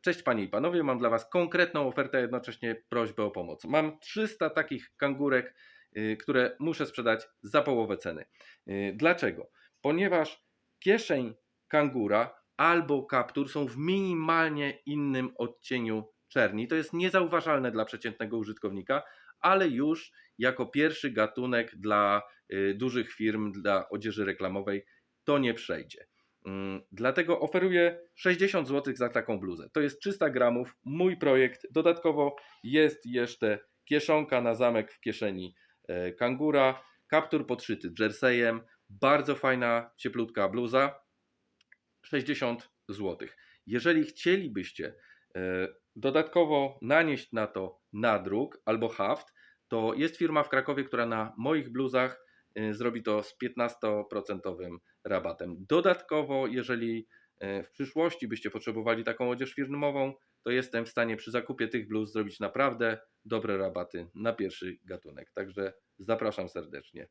cześć panie i panowie, mam dla was konkretną ofertę, a jednocześnie prośbę o pomoc. Mam 300 takich kangurek, y, które muszę sprzedać za połowę ceny. Y, Dlaczego? Ponieważ kieszeń kangura albo kaptur są w minimalnie innym odcieniu czerni. To jest niezauważalne dla przeciętnego użytkownika, ale już jako pierwszy gatunek dla y, dużych firm, dla odzieży reklamowej to nie przejdzie. Mm, Dlatego oferuję 60 zł za taką bluzę. To jest 300 gramów, mój projekt. Dodatkowo jest jeszcze kieszonka na zamek w kieszeni e, kangura, kaptur podszyty jerseyem, bardzo fajna, cieplutka bluza, 60 zł. Jeżeli chcielibyście e, dodatkowo nanieść na to nadruk albo haft, to jest firma w Krakowie, która na moich bluzach zrobi to z 15% rabatem. Dodatkowo, jeżeli e, w przyszłości byście potrzebowali taką odzież firmową, to jestem w stanie przy zakupie tych bluz zrobić naprawdę dobre rabaty na pierwszy gatunek. Także zapraszam serdecznie.